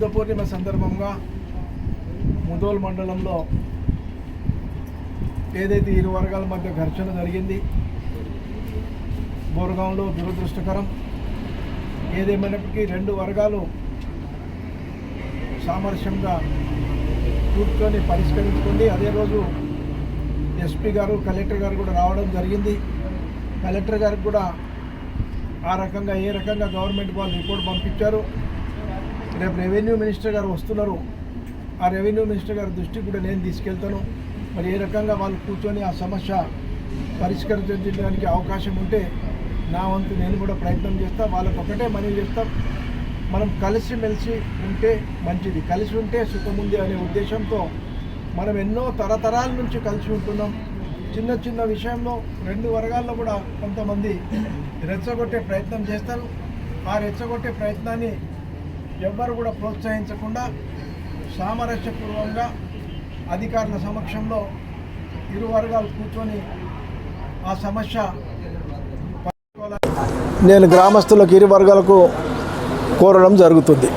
బుద్ధ పూర్ణిమ సందర్భంగా ముదోల్ మండలంలో ఏదైతే ఇరు వర్గాల మధ్య ఘర్షణ జరిగింది బోరగాంలో దురదృష్టకరం ఏదేమైనప్పటికీ రెండు వర్గాలు సామరస్యంగా కూర్చొని పరిష్కరించుకుంది. అదే రోజు ఎస్పీ గారు కలెక్టర్ గారు కూడా రావడం జరిగింది. కలెక్టర్ గారికి కూడా ఆ రకంగా ఏ రకంగా గవర్నమెంట్ వాళ్ళు రిపోర్ట్ పంపించారు. రేపు రెవెన్యూ మినిస్టర్ గారు వస్తున్నారు. ఆ రెవెన్యూ మినిస్టర్ గారి దృష్టికి కూడా నేను తీసుకెళ్తాను. మరి ఏ రకంగా వాళ్ళు కూర్చొని ఆ సమస్య పరిష్కరించడానికి అవకాశం ఉంటే నా వంతు నేను కూడా ప్రయత్నం చేస్తా. వాళ్ళకి ఒకటే మనవి చేస్తాం. మనం కలిసిమెలిసి ఉంటే మంచిది. కలిసి ఉంటే సుఖముంది అనే ఉద్దేశంతో మనం ఎన్నో తరతరాల నుంచి కలిసి ఉంటున్నాం. చిన్న చిన్న విషయంలో రెండు వర్గాల్లో కూడా కొంతమంది రెచ్చగొట్టే ప్రయత్నం చేస్తారు. ఆ రెచ్చగొట్టే ప్రయత్నాన్ని ఎవ్వరు కూడా ప్రోత్సహించకుండా సామరస్యపూర్వకంగా అధికారుల సమక్షంలో ఇరు వర్గాలు కూర్చొని ఆ సమస్య నేను గ్రామస్తులకు ఇరు వర్గాలకు కోరడం జరుగుతుంది.